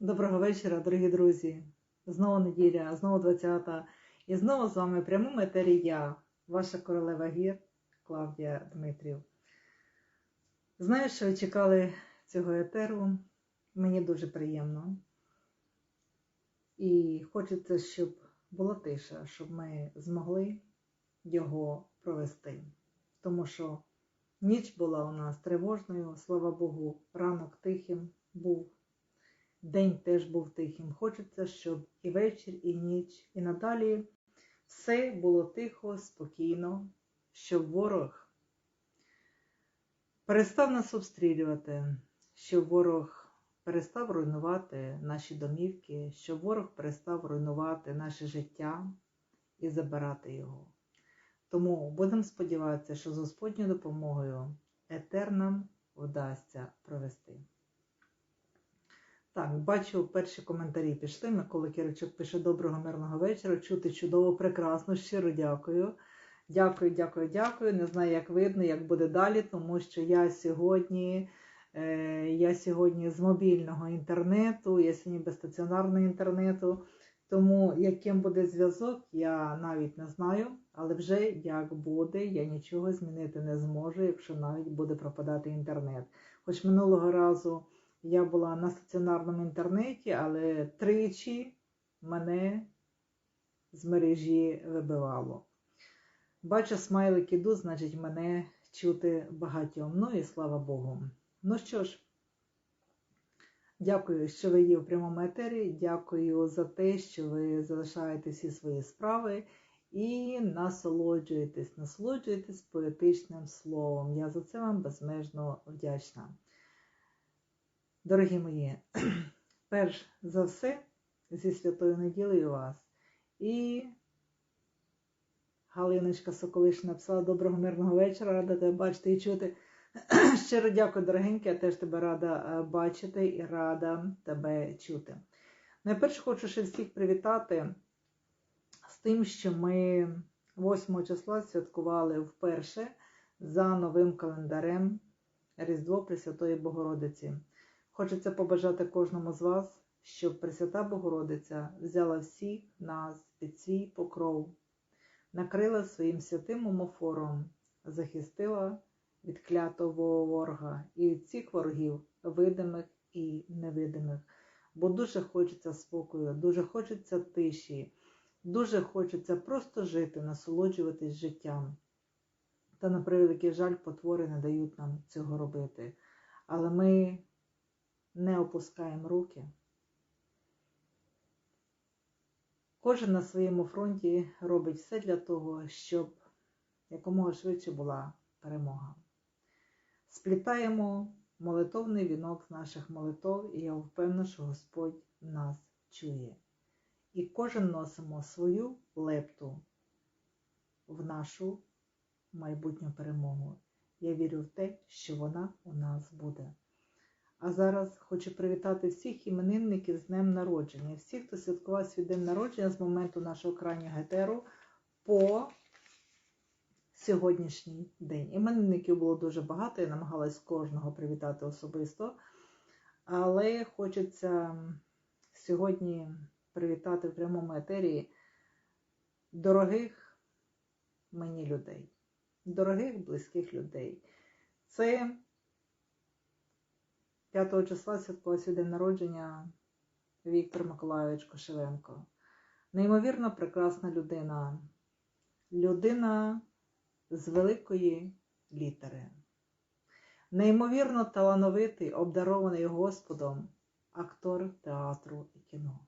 Доброго вечора, дорогі друзі. Знову неділя, знову 20-та. І знову з вами в прямому етері я, ваша королева гір Клавдія Дмитрів. Знаю, що ви чекали цього етеру. Мені дуже приємно. І хочеться, щоб була тиша, щоб ми змогли його провести. Тому що ніч була у нас тривожною, слава Богу, ранок тихим був. День теж був тихим. Хочеться, щоб і вечір, і ніч, і надалі все було тихо, спокійно, щоб ворог перестав нас обстрілювати, щоб ворог перестав руйнувати наші домівки, щоб ворог перестав руйнувати наше життя і забирати його. Тому будемо сподіватися, що з Господньою допомогою етер нам вдасться провести. Так, бачу, перші коментарі пішли. Микола Киричок пише доброго мирного вечора. Чути чудово, прекрасно. Щиро дякую. Дякую, дякую, дякую. Не знаю, як видно, як буде далі, тому що я сьогодні е, я сьогодні з мобільного інтернету, я сьогодні без стаціонарного інтернету. Тому яким буде зв'язок, я навіть не знаю, але вже як буде, я нічого змінити не зможу, якщо навіть буде пропадати інтернет. Хоч минулого разу. Я була на стаціонарному інтернеті, але тричі мене з мережі вибивало. Бачу, смайлик іду, значить, мене чути багатьом. Ну і слава Богу. Ну що ж, дякую, що ви є в прямому етері. Дякую за те, що ви залишаєте всі свої справи і насолоджуєтесь, насолоджуєтесь поетичним словом. Я за це вам безмежно вдячна. Дорогі мої, перш за все, зі святою неділею вас. І Галиночка Соколиш написала доброго мирного вечора, рада тебе бачити і чути. Щиро дякую, дорогенька, я теж тебе рада бачити і рада тебе чути. Найперше хочу ще всіх привітати з тим, що ми 8 числа святкували вперше за новим календарем Різдво Пресвятої Богородиці. Хочеться побажати кожному з вас, щоб Пресвята Богородиця взяла всіх нас під свій покров, накрила своїм святим омофором, захистила від клятого ворога і від всіх ворогів, видимих і невидимих. Бо дуже хочеться спокою, дуже хочеться тиші, дуже хочеться просто жити, насолоджуватись життям. Та, на превеликий жаль, потвори не дають нам цього робити. Але ми не опускаємо руки. Кожен на своєму фронті робить все для того, щоб якомога швидше була перемога. Сплітаємо молитовний вінок з наших молитов, і я впевнена, що Господь нас чує. І кожен носимо свою лепту в нашу майбутню перемогу. Я вірю в те, що вона у нас буде. А зараз хочу привітати всіх іменинників з Днем народження, всіх, хто святкував свій день народження з моменту нашого крайнього гетеру по сьогоднішній день. Іменинників було дуже багато, я намагалась кожного привітати особисто. Але хочеться сьогодні привітати в прямому етері дорогих мені людей, дорогих близьких людей. Це 5 числа святкувався день народження Віктор Миколайович Кошевенко. Неймовірно прекрасна людина. Людина з великої літери. Неймовірно талановитий, обдарований Господом актор театру і кіно.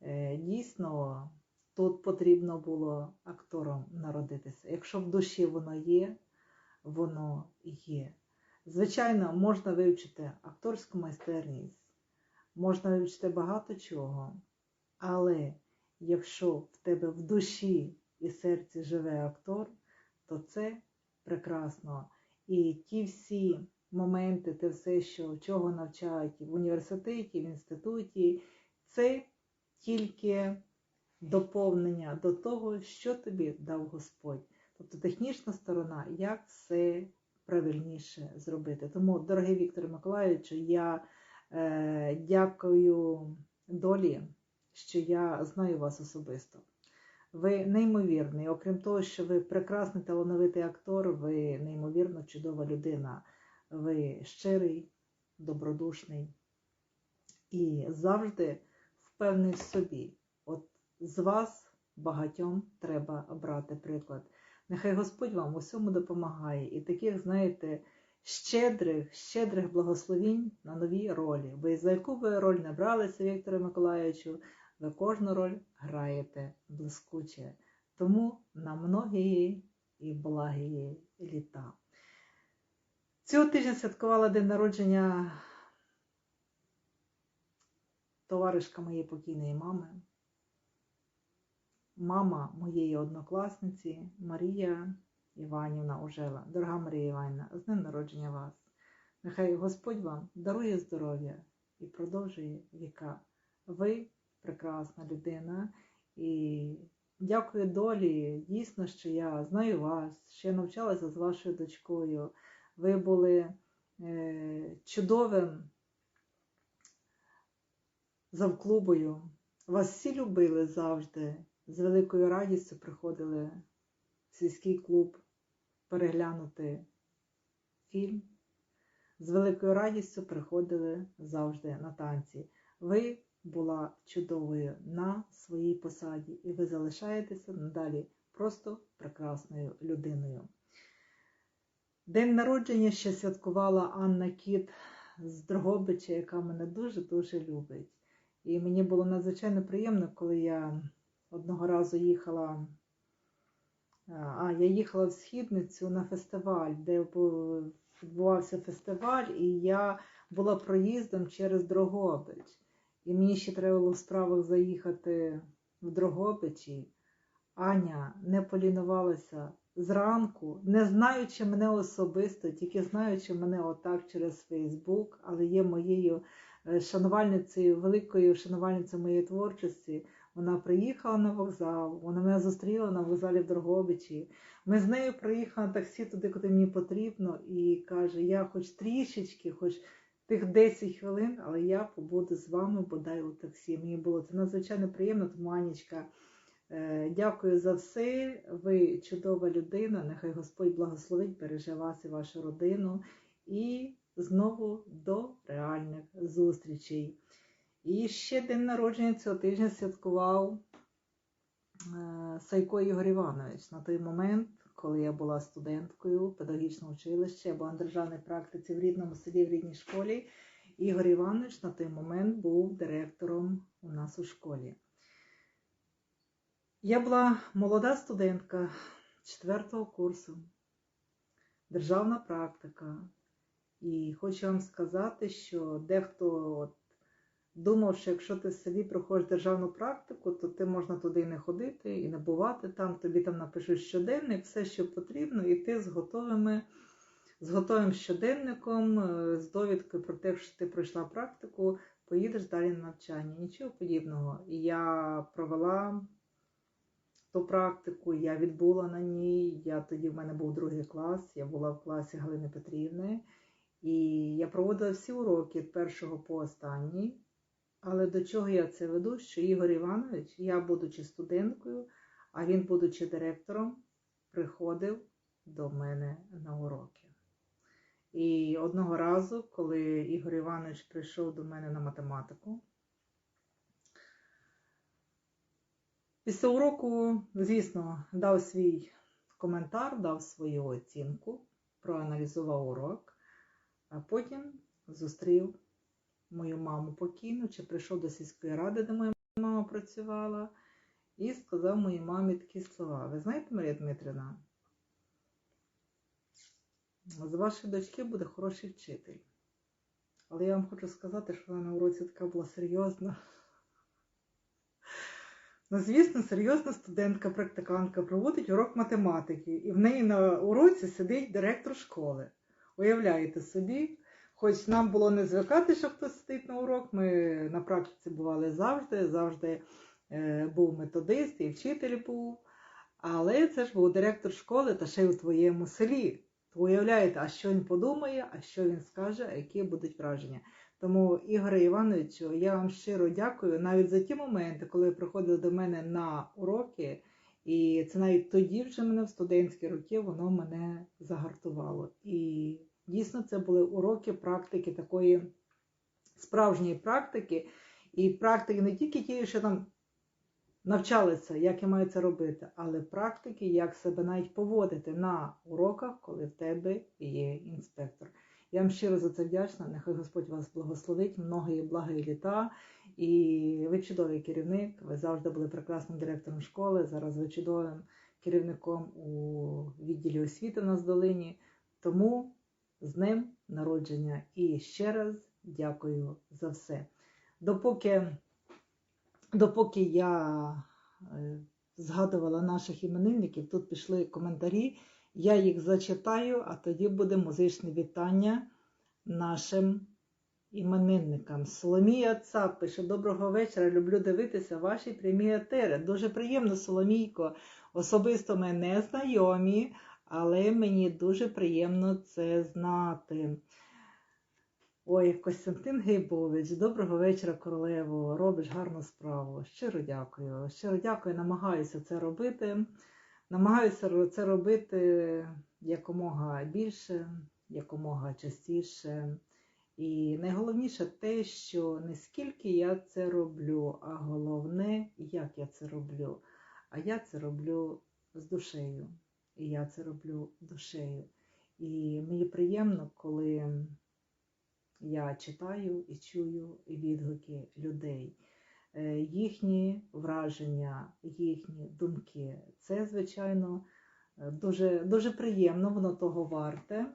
Е, дійсно, тут потрібно було актором народитися. Якщо в душі воно є, воно є. Звичайно, можна вивчити акторську майстерність, можна вивчити багато чого, але якщо в тебе в душі і серці живе актор, то це прекрасно. І ті всі моменти, те все, що чого навчають в університеті, в інституті, це тільки доповнення до того, що тобі дав Господь. Тобто технічна сторона, як все правильніше зробити. Тому, дорогий Віктор Миколаївичу, я Е, Дякую долі, що я знаю вас особисто. Ви неймовірний. Окрім того, що ви прекрасний талановитий актор, ви неймовірно чудова людина. Ви щирий, добродушний і завжди впевнений в собі. От з вас багатьом треба брати приклад. Нехай Господь вам усьому допомагає. І таких, знаєте, щедрих, щедрих благословінь на нові ролі. Ви за яку ви роль не бралися, Вікторе Миколаївичу, ви кожну роль граєте блискуче. Тому на многії і благі літа. Цього тижня святкувала день народження товаришка моєї покійної мами, мама моєї однокласниці Марія Іванівна Ожела. Дорога Марія Іванівна, з днем народження вас. Нехай Господь вам дарує здоров'я і продовжує віка. Ви прекрасна людина і дякую долі. Дійсно, що я знаю вас, що я навчалася з вашою дочкою. Ви були е, чудовим завклубою. Вас всі любили завжди. З великою радістю приходили в сільський клуб переглянути фільм. З великою радістю приходили завжди на танці. Ви була чудовою на своїй посаді, і ви залишаєтеся надалі просто прекрасною людиною. День народження ще святкувала Анна Кіт з Дрогобича, яка мене дуже-дуже любить. І мені було надзвичайно приємно, коли я одного разу їхала. А, я їхала в східницю на фестиваль, де відбувався фестиваль, і я була проїздом через Дрогобич. І мені ще треба було в справах заїхати в Дрогобичі. Аня не полінувалася зранку, не знаючи мене особисто, тільки знаючи мене отак через Фейсбук, але є моєю шанувальницею, великою шанувальницею моєї творчості. Вона приїхала на вокзал, вона мене зустріла на вокзалі в Дрогобичі. Ми з нею приїхали на таксі туди, куди мені потрібно, і каже: я хоч трішечки, хоч тих 10 хвилин, але я побуду з вами бодай у таксі. Мені було це надзвичайно приємно, тому Анічка, е, дякую за все. Ви чудова людина. Нехай Господь благословить, береже вас і вашу родину. І знову до реальних зустрічей. І ще день народження цього тижня святкував е, Сайко Ігор Іванович на той момент, коли я була студенткою педагогічного училища, була на державній практиці в рідному селі, в рідній школі. Ігор Іванович на той момент був директором у нас у школі. Я була молода студентка четвертого курсу, державна практика. І хочу вам сказати, що дехто от думав, що якщо ти в селі проходиш державну практику, то ти можна туди і не ходити і не бувати там, тобі там напишуть щоденник, все, що потрібно, і ти з готовими, з готовим щоденником, е, з довідкою про те, що ти пройшла практику, поїдеш далі на навчання. Нічого подібного. Я провела ту практику, я відбула на ній. Я тоді в мене був другий клас, я була в класі Галини Петрівни. І я проводила всі уроки від першого по останній. Але до чого я це веду? Що Ігор Іванович, я, будучи студенткою, а він, будучи директором, приходив до мене на уроки. І одного разу, коли Ігор Іванович прийшов до мене на математику, після уроку, звісно, дав свій коментар, дав свою оцінку, проаналізував урок, а потім зустрів мою маму покійну, чи прийшов до сільської ради, де моя мама працювала, і сказав моїй мамі такі слова. Ви знаєте, Марія Дмитрівна, з вашої дочки буде хороший вчитель. Але я вам хочу сказати, що вона на уроці така була серйозна. Ну, звісно, серйозна студентка, практикантка проводить урок математики, і в неї на уроці сидить директор школи. Уявляєте собі, Хоч нам було не звикати, що хтось сидить на урок, ми на практиці бували завжди, завжди е, був методист і вчитель був. Але це ж був директор школи та ще й у твоєму селі. То уявляєте, а що він подумає, а що він скаже, а які будуть враження. Тому, Ігоре Івановичу, я вам щиро дякую навіть за ті моменти, коли ви приходили до мене на уроки, і це навіть тоді вже мене в студентські роки воно мене загартувало. І дійсно це були уроки практики такої справжньої практики, і практики не тільки ті, що там навчалися, як я маю це робити, але практики, як себе навіть поводити на уроках, коли в тебе є інспектор. Я вам щиро за це вдячна. Нехай Господь вас благословить, многої благої літа. І ви чудовий керівник. Ви завжди були прекрасним директором школи. Зараз ви чудовим керівником у відділі освіти в нас долині. Тому з ним народження. І ще раз дякую за все. Допоки, допоки я е, згадувала наших іменинників, тут пішли коментарі. Я їх зачитаю, а тоді буде музичне вітання нашим іменинникам. Соломія Цап пише: Доброго вечора. Люблю дивитися ваші прямі етери. Дуже приємно, Соломійко. Особисто ми не знайомі, але мені дуже приємно це знати. Ой, Костянтин Гейбович, доброго вечора, королево. Робиш гарну справу. Щиро дякую. Щиро дякую, намагаюся це робити. Намагаюся це робити якомога більше, якомога частіше. І найголовніше те, що не скільки я це роблю, а головне, як я це роблю. А я це роблю з душею. І я це роблю душею. І мені приємно, коли я читаю і чую відгуки людей. Е, їхні враження, їхні думки. Це, звичайно, дуже, дуже приємно, воно того варте,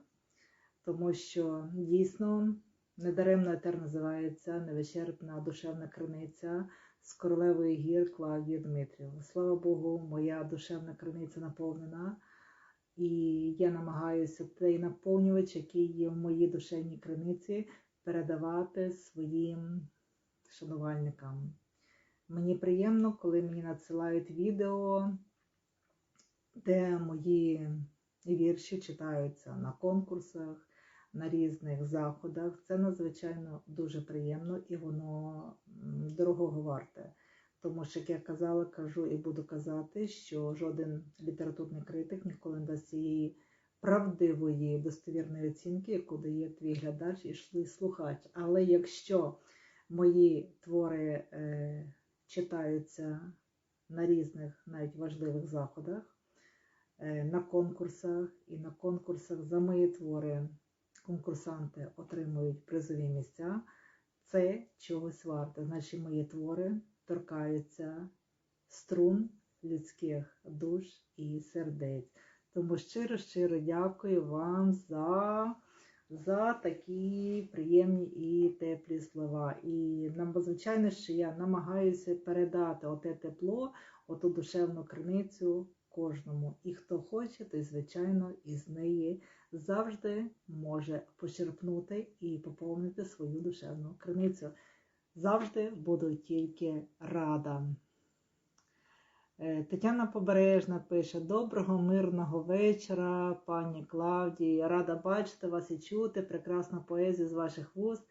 тому що дійсно недаремно етер називається невичерпна душевна криниця з королевої гір Клавдії Дмитрів. Слава Богу, моя душевна криниця наповнена. І я намагаюся цей наповнювач, який є в моїй душевній криниці, передавати своїм шанувальникам. Мені приємно, коли мені надсилають відео, де мої вірші читаються на конкурсах, на різних заходах. Це надзвичайно дуже приємно і воно дорогого варте. Тому що, як я казала, кажу і буду казати, що жоден літературний критик ніколи не дасть цієї правдивої достовірної оцінки, яку дає твій глядач і слухач. Але якщо мої твори е, читаються на різних навіть важливих заходах, е, на конкурсах і на конкурсах за мої твори конкурсанти отримують призові місця, це чогось варте. Значить, мої твори торкаються струн людських душ і сердець. Тому щиро-щиро дякую вам за за такі приємні і теплі слова. І нам, звичайно, що я намагаюся передати оте тепло, оту душевну криницю кожному. І хто хоче, той, звичайно, із неї завжди може почерпнути і поповнити свою душевну криницю. Завжди буду тільки рада. Е, Тетяна Побережна пише: Доброго, мирного вечора, пані Клавдії. Рада бачити вас і чути. Прекрасну поезію з ваших вуст.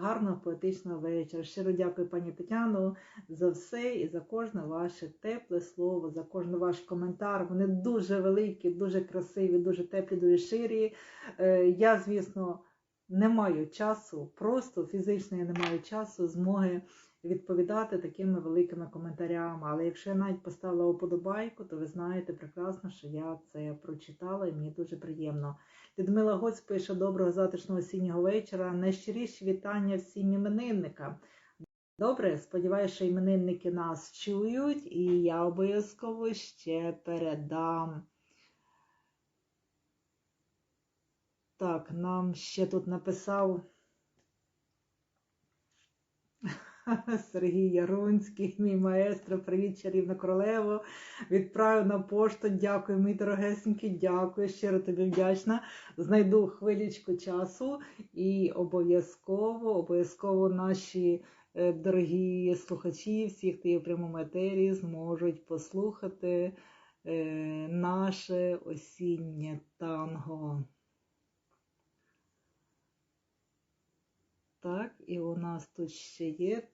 Гарного поетичного вечора. Щиро дякую, пані Тетяно, за все і за кожне ваше тепле слово, за кожен ваш коментар. Вони дуже великі, дуже красиві, дуже теплі, дуже ширі. Е, я, звісно, не маю часу, просто фізично я не маю часу, змоги відповідати такими великими коментарями. Але якщо я навіть поставила уподобайку, то ви знаєте прекрасно, що я це прочитала і мені дуже приємно. Людмила Гоць пише доброго затишного осіннього вечора. Найщиріші вітання всім іменинникам. Добре, сподіваюся, що іменинники нас чують, і я обов'язково ще передам. Так, нам ще тут написав. Сергій Ярунський, мій маестро, привіт, чарівна королево. Відправив на пошту. Дякую, мій дорогесенький, дякую, щиро тобі вдячна. Знайду хвилічку часу і обов'язково, обов'язково наші е, дорогі слухачі, всі, хто є в прямому етері, зможуть послухати е, наше осіннє танго. Так, і у нас тут ще є,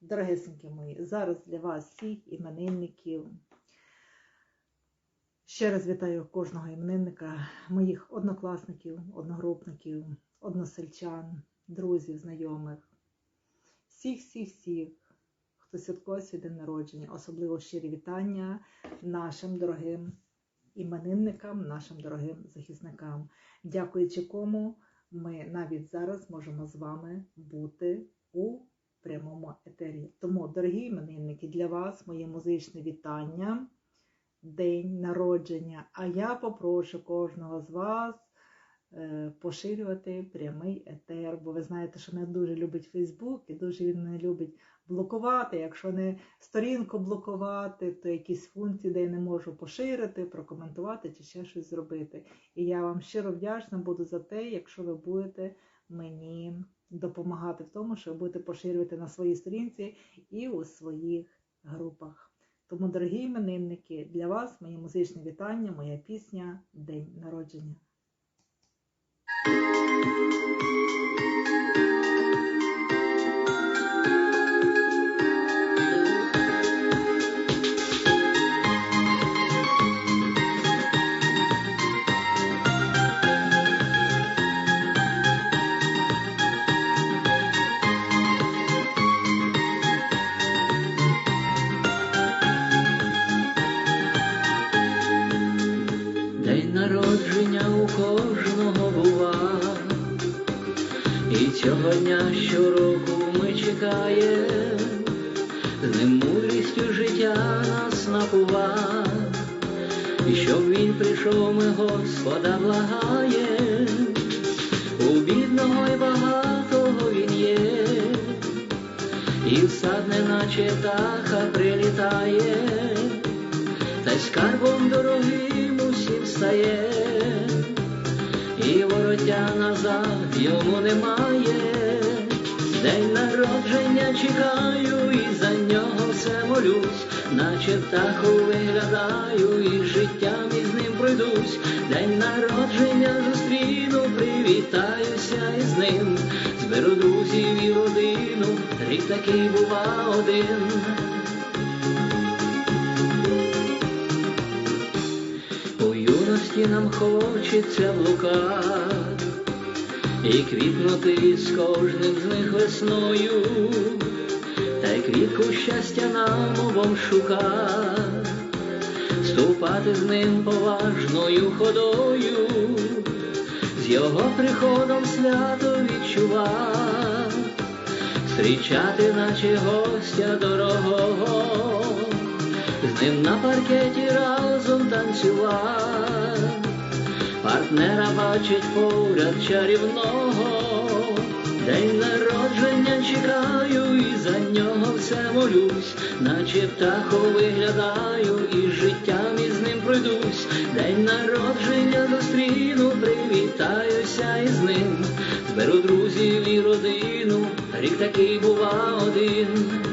дорогесенькі мої, зараз для вас всіх іменинників. Ще раз вітаю кожного іменинника, моїх однокласників, одногрупників, односельчан, друзів, знайомих, всіх-всіх-всіх, хто святкує свій день народження, особливо щирі вітання нашим дорогим іменинникам, нашим дорогим захисникам, дякуючи кому ми навіть зараз можемо з вами бути у прямому етері. Тому, дорогі іменинники, для вас моє музичне вітання, день народження. А я попрошу кожного з вас е, поширювати прямий етер, бо ви знаєте, що мене дуже любить Фейсбук і дуже він не любить блокувати. Якщо не сторінку блокувати, то якісь функції, де я не можу поширити, прокоментувати чи ще щось зробити. І я вам щиро вдячна буду за те, якщо ви будете мені допомагати в тому, що ви будете поширювати на своїй сторінці і у своїх групах. Тому, дорогі іменинники, для вас моє музичне вітання, моя пісня День народження. Господа благає, у бідного й багатого він є, і в сад неначе птаха прилітає. Та й скарбом дорогим усім стає, і вороття назад йому немає, день народження чекаю, і за молюсь, наче птаху виглядаю, і життям із ним пройдусь, день народження зустріну, привітаюся із ним, зберу друзів і родину, рік такий бува один. У юності нам хочеться блукати і квітнути з кожним з них весною, квітку щастя нам обом шукати, ступати з ним поважною ходою, з його приходом свято відчувати, зустрічати, наче гостя дорогого з ним на паркеті разом танцював, партнера бачить поряд чарівного, день народження чекаю, і за нього все молюсь, наче птахо виглядаю, і життям із ним пройдусь, день народження зустріну, привітаюся із ним, зберу друзів і родину, рік такий бува один.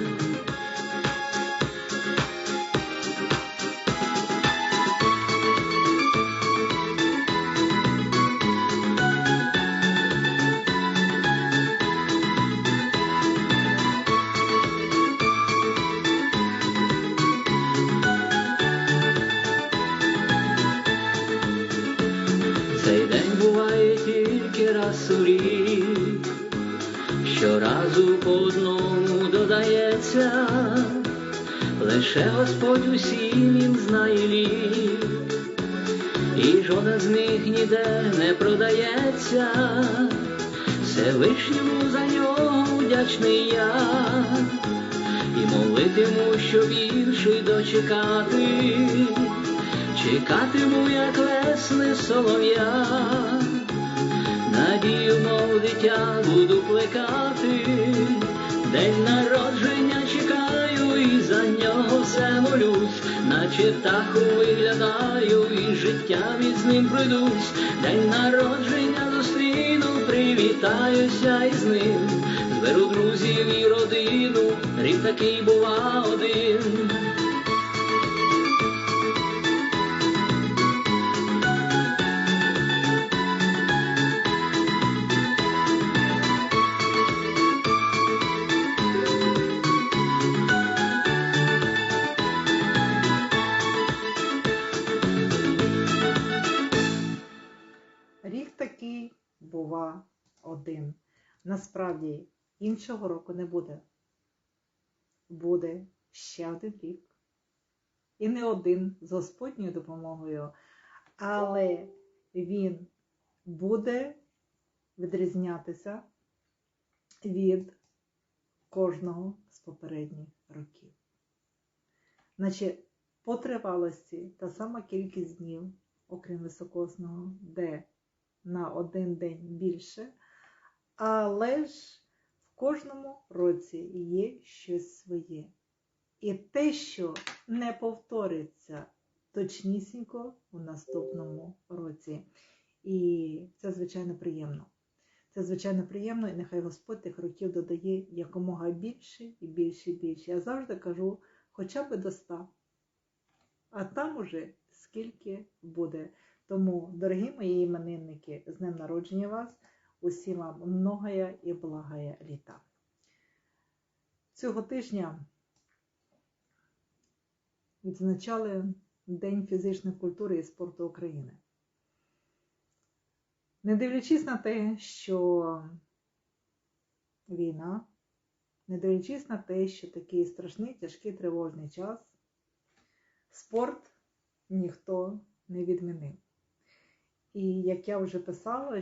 Щоразу по одному додається, лише Господь усім він знає лік, і жоден з них ніде не продається, Всевишньому за нього вдячний я, і молитиму, щоб інший дочекати. Чекатиму, як весни солов'я, надію, мов дитя буду плекати, день народження чекаю, і за нього все молюсь, наче птаху виглядаю, і життям із ним пройдусь, день народження зустріну, привітаюся із ним, зберу друзів і родину, рік такий бува один. Іншого року не буде. Буде ще один рік. І не один з Господньою допомогою, але він буде відрізнятися від кожного з попередніх років. Значить, по тривалості та сама кількість днів, окрім високосного, де на один день більше, але ж кожному році є щось своє. І те, що не повториться точнісінько у наступному році. І це, звичайно, приємно. Це, звичайно, приємно, і нехай Господь тих років додає якомога більше і більше і більше. Я завжди кажу, хоча б до ста. А там уже скільки буде. Тому, дорогі мої іменинники, з днем народження вас, усім вам многая і благая літа. Цього тижня відзначали День фізичної культури і спорту України. Не дивлячись на те, що війна, не дивлячись на те, що такий страшний, тяжкий тривожний час, спорт ніхто не відмінив. І як я вже писала,